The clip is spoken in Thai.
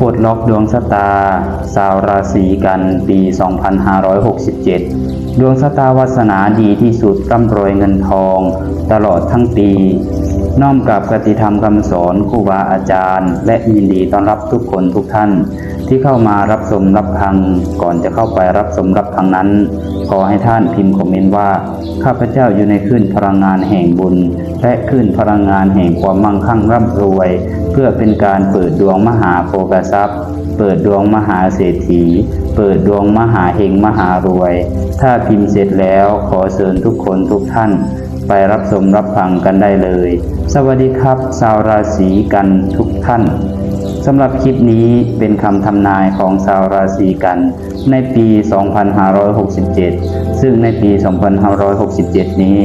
ปลดล็อกดวงชะตาสาวราศีกันปี 2567 ดวงชะตาวาสนาดีที่สุดร่ำรวยเงินทอง ตลอดทั้งปี น้อมกับกติธรรมคำสอนครูบาอาจารย์ และยินดีต้อนรับทุกคนทุกท่าน ที่เข้ามารับชมรับฟังก่อนจะเข้าไปรับชมรับฟังนั้น ขอให้ท่านพิมพ์คอมเมนต์ว่า ข้าพเจ้าอยู่ในคลื่นพลังงานแห่งบุญ และคลื่นพลังงานแห่งความมั่งคั่งร่ำรวย เพื่อเป็นการเปิดดวงมหาโภกทรัพย์ เปิดดวงมหาเศรษฐี เปิดดวงมหาเฮงมหารวย ถ้าพิมพ์เสร็จแล้วขอเชิญทุกคนทุกท่านไปรับชมรับฟังกันได้เลย สวัสดีครับ ชาวราศีกันทุกท่าน สำหรับคลิปนี้เป็นคำทำนายของชาวราศีกัน ในปี 2567 ซึ่งในปี 2567 นี้